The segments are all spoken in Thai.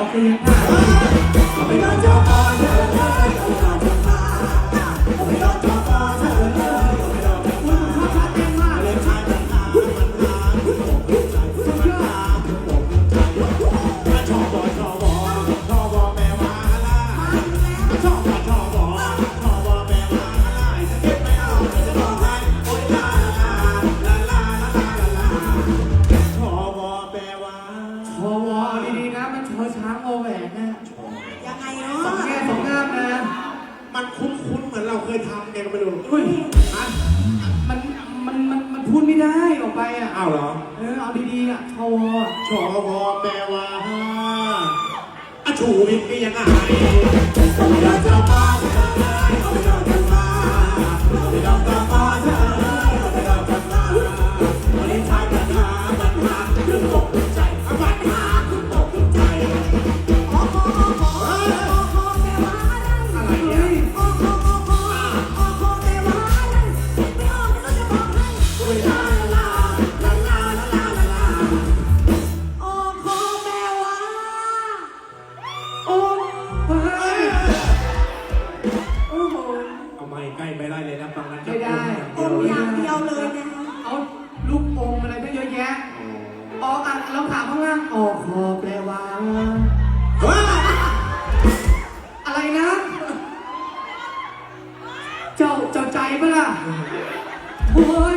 เอาคืนค่ะเอาไปนอนจอ เหมือนเราเคยทำเนี่ยก็ไม่รู้เฮ้ยฮะมันมันมันมันพูดไม่ได้ออกไปอะอ้าวเหรอเออเอาดีๆอะชวชอพอแปลว่าอะชูวิทย์นี่ยังไงไม่รอเจ้าพ่อางออกหอแปลว่าว้าอะไรนะ เจ้าเจ้าใจปะล่ะโอ้ย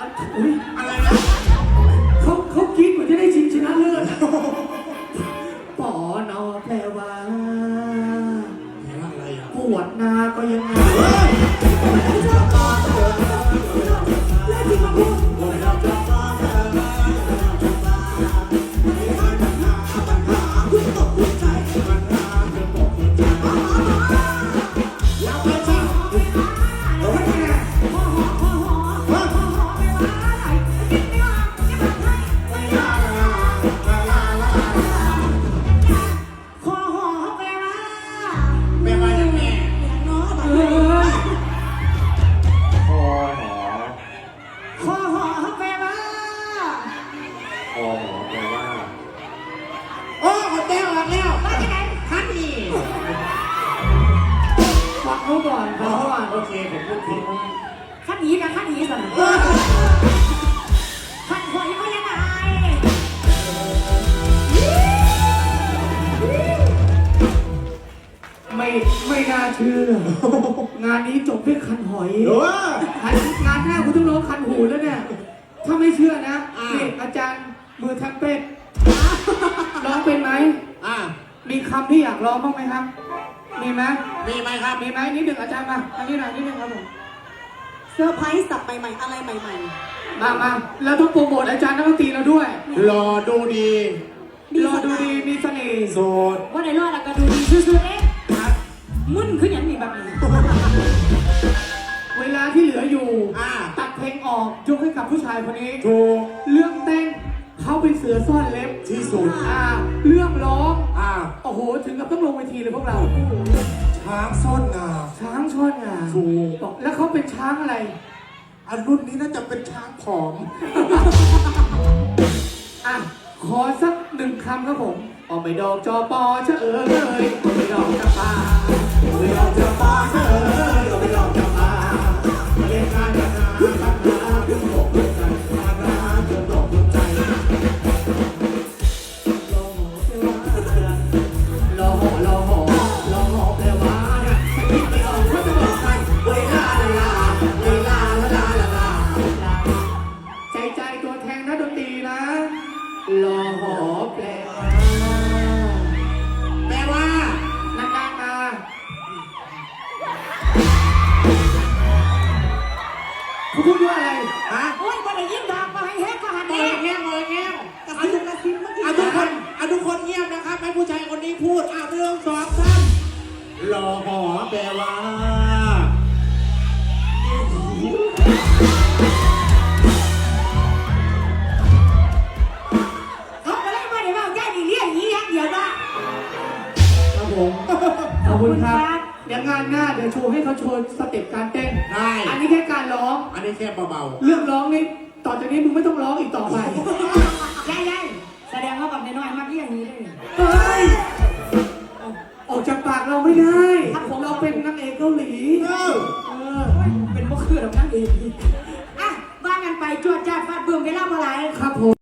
อะอุ้ยอะไรนะเขาเขาคิดเหมือนจะได้ชิงชนะเลิศอะปอนอแปลว่าแปลว่าอะไรอะ ปวดนาก็ยังไง เขาก่อนฟังเขาก่อนโอเคผมพูดผิดขั้นหนีกับขั้นหนีสั่นขั้นหอยก็ยังไงไม่ไม่น่าเชื่อ งานนี้จบด้วยคันหอยหรือว่าคันงานหน้าคุณต้องร้องคันหูแล้วเนี่ย ถ้าไม่เชื่อนะอ่านี่นี่อาจารย์มือแท็บเป็ดร้องเป็นไหม อ่า มีคำที่อยากร้องบ้างไหมครับ มีไหมมีไหมครับมีไหมนิดหนึ่งอาจารย์มาอันนี้หน่อยนิดหนึ่งครับผมเซอร์ไพรส์สับใหม่ๆ อะไรใหม่ มามาแล้วต้องโปรโมทอาจารย์นักดนตรีเราด้วยรอดูดีๆมีรอสดูไตดีล์มีเสน่ห์โสดว่าในรอดแล้วก็ดูดีซื่อๆเอ๊ะครับมึนขึ้นอย่างนี้แบบนี้เวลาที่เหลืออยู่ อ่าตัดเพลงออกยกให้กับผู้ชายคนนี้ ถูกเรื่องเต้น เขาเป็นเสือซ่อนเล็บที่สุดอ่าเรื่องร้องอ่าโโอ้โห ถึงกับต้องลงเวทีเลยพวกเรา ช้างซ่อนงา ช้างช้อนงาถูก บอกแล้วเขาเป็นช้างอะไร อันรุ่นนี้น่าจะเป็นช้างผอม อะ ขอสักหนึ่งคำครับผมออกไปดอกจอปอเชะเออเลยออกไปดอกจะปาไม่ยอมจะมาเธอไม่ย รอหอแปลว่าแปลว่านานๆมาคุณพูดว่าอะไรฮะโอ้ยบ่ได้ยินดอกบ่ให้เฮ็ดก็หันโอ้เด้ยเงียบเลยเงียบกระซิบกระซิบเมื่อกี้อะทุกคนอะทุกคนเงียบนะครับให้ผู้ชายคนนี้พูดอะเรื่องสองสามรอหอแปลว่า อบคุณครับ เดี๋ยวงานหน้าเดี๋ยวโชว์ให้เขาโชว์สเต็ปการเต้น ได้ อันนี้แค่การร้อง อันนี้แค่เบาเรื่องร้องนี่ต่อจากนี้มึงไม่ต้องร้องอีกต่อไปยายยายแสดงว่าแบบน้อยๆมาเรียกอย่างนี้เลยเฮ้ยออกจากปากเราไม่ได้เราเป็นนางเอกเกาหลีๆเออเออเป็นบ่คือดอกนั่นเองอะว่ากันไปจวดจ้าดฟาดเบิ่มเวลาบ่หลายครับผม